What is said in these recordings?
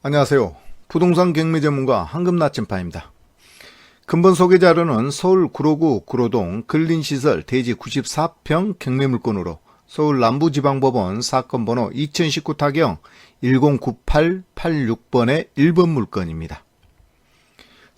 안녕하세요. 부동산 경매 전문가 황금나침파입니다. 근본 소개 자료는 서울 구로구 구로동 근린시설 대지 94평 경매 물건으로 서울 남부지방법원 사건 번호 2019 타경 109886번의 1번 물건입니다.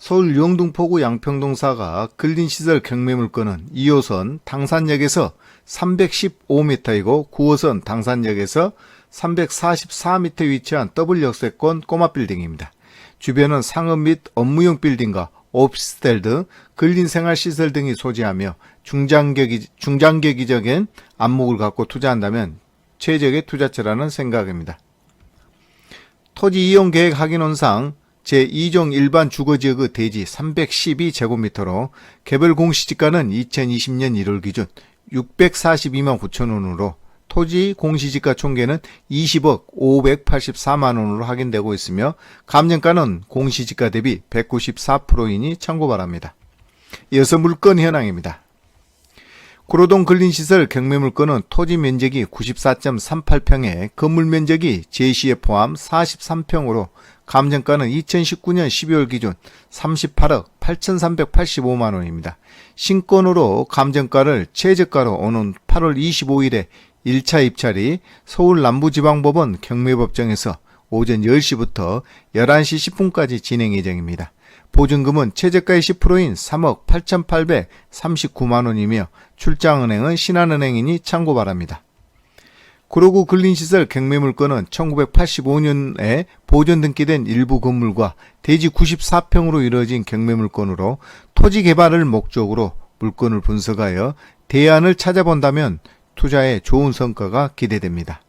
서울 영등포구 양평동 사가 근린 시설 경매 물건은 2호선 당산역에서 315m이고 9호선 당산역에서 344m 위치한 더블 역세권 꼬마 빌딩입니다. 주변은 상업 및 업무용 빌딩과 오피스텔 등 근린 생활시설 등이 소재하며 중장기, 중장기적인 안목을 갖고 투자한다면 최적의 투자처라는 생각입니다. 토지 이용 계획 확인원상 제2종 일반 주거지역의 대지 312제곱미터로 개별 공시지가는 2020년 1월 기준 642만 9천 원으로 토지 공시지가 총계는 20억 584만 원으로 확인되고 있으며 감정가는 공시지가 대비 194%이니 참고 바랍니다. 이어서 물건 현황입니다. 구로동 근린시설 경매물건은 토지 면적이 94.38평에 건물 면적이 제시에 포함 43평으로 감정가는 2019년 12월 기준 38억 8,385만 원입니다. 신건으로 감정가를 최저가로 오는 8월 25일에 1차 입찰이 서울 남부지방법원 경매법정에서 오전 10시부터 11시 10분까지 진행 예정입니다. 보증금은 최저가의 10%인 3억 8,839만 원이며 출장은행은 신한은행이니 참고 바랍니다. 구로구 근린시설 경매물건은 1985년에 보존 등기된 일부 건물과 대지 94평으로 이루어진 경매물건으로 토지 개발을 목적으로 물건을 분석하여 대안을 찾아본다면 투자에 좋은 성과가 기대됩니다.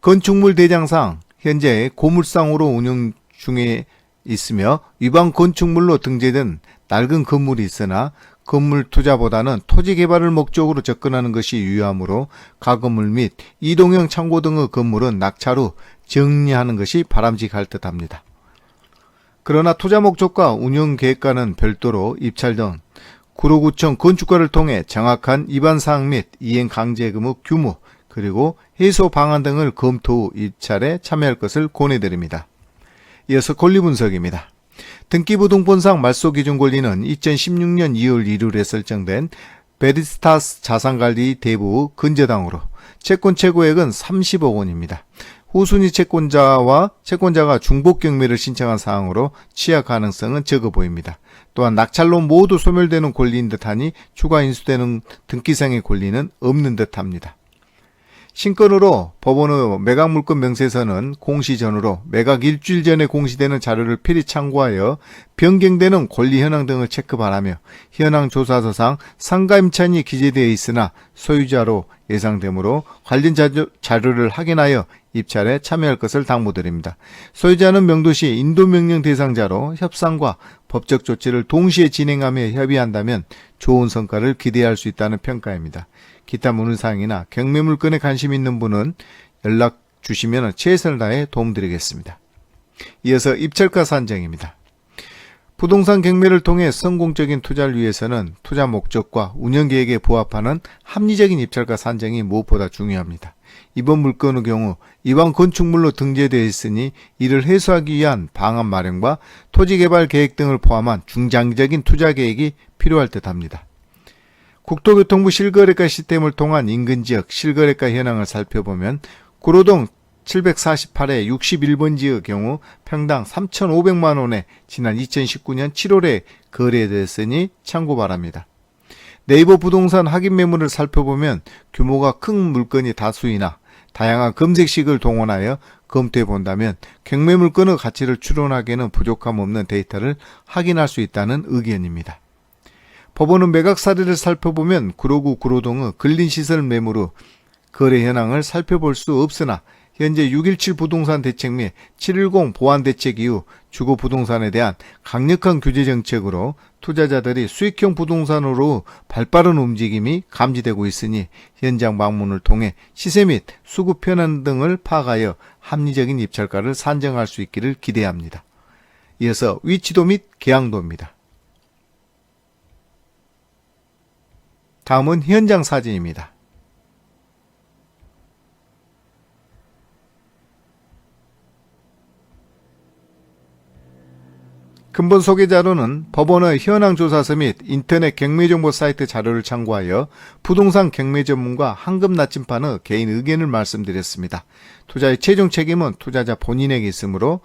건축물 대장상 현재 고물상으로 운영 중에 있으며 위반 건축물로 등재된 낡은 건물이 있으나 건물 투자보다는 토지 개발을 목적으로 접근하는 것이 유효하므로 가건물 및 이동형 창고 등의 건물은 낙찰 후 정리하는 것이 바람직할 듯합니다. 그러나 투자 목적과 운영 계획과는 별도로 입찰 등 구로구청 건축가를 통해 정확한 위반 사항 및 이행 강제 의무 규모 그리고 해소 방안 등을 검토 후 입찰에 참여할 것을 권해드립니다. 이어서 권리 분석입니다. 등기부등본상 말소기준 권리는 2016년 2월 1일에 설정된 베리스타스 자산관리 대부 근저당으로 채권 최고액은 30억 원입니다. 후순위 채권자와 채권자가 중복 경매를 신청한 사항으로 취하 가능성은 적어 보입니다. 또한 낙찰로 모두 소멸되는 권리인 듯하니 추가 인수되는 등기상의 권리는 없는 듯합니다. 신건으로 법원의 매각 물건 명세서는 공시 전후로 매각 일주일 전에 공시되는 자료를 필히 참고하여 변경되는 권리 현황 등을 체크 바라며 현황 조사서상 상가 임차인이 기재되어 있으나 소유자로 예상되므로 관련 자료, 자료를 확인하여 입찰에 참여할 것을 당부드립니다. 소유자는 명도시 인도명령 대상자로 협상과 법적 조치를 동시에 진행하며 협의한다면 좋은 성과를 기대할 수 있다는 평가입니다. 기타 문의사항이나 경매 물건에 관심 있는 분은 연락 주시면 최선을 다해 도움드리겠습니다. 이어서 입찰가 산정입니다. 부동산 경매를 통해 성공적인 투자를 위해서는 투자 목적과 운영 계획에 부합하는 합리적인 입찰가 산정이 무엇보다 중요합니다. 이번 물건의 경우 이번 건축물로 등재되어 있으니 이를 해소하기 위한 방안 마련과 토지 개발 계획 등을 포함한 중장기적인 투자 계획이 필요할 듯합니다. 국토교통부 실거래가 시스템을 통한 인근 지역 실거래가 현황을 살펴보면 구로동 748의 61번지의 경우 평당 3,500만 원에 지난 2019년 7월에 거래됐으니 참고 바랍니다. 네이버 부동산 확인 매물을 살펴보면 규모가 큰 물건이 다수이나 다양한 검색식을 동원하여 검토해 본다면 경매 물건의 가치를 추론하기에는 부족함 없는 데이터를 확인할 수 있다는 의견입니다. 법원은 매각 사례를 살펴보면 구로구 구로동의 근린시설 매물의 거래 현황을 살펴볼 수 없으나 현재 617 부동산 대책 및 710 보안 대책 이후 주거 부동산에 대한 강력한 규제 정책으로 투자자들이 수익형 부동산으로 발빠른 움직임이 감지되고 있으니 현장 방문을 통해 시세 및 수급 현황 등을 파악하여 합리적인 입찰가를 산정할 수 있기를 기대합니다. 이어서 위치도 및 계양도입니다. 다음은 현장 사진입니다. 근본 소개 자료는 법원의 현황 조사서 및 인터넷 경매 정보 사이트 자료를 참고하여 부동산 경매 전문가 황금 나침판의 개인 의견을 말씀드렸습니다. 투자의 최종 책임은 투자자 본인에게 있으므로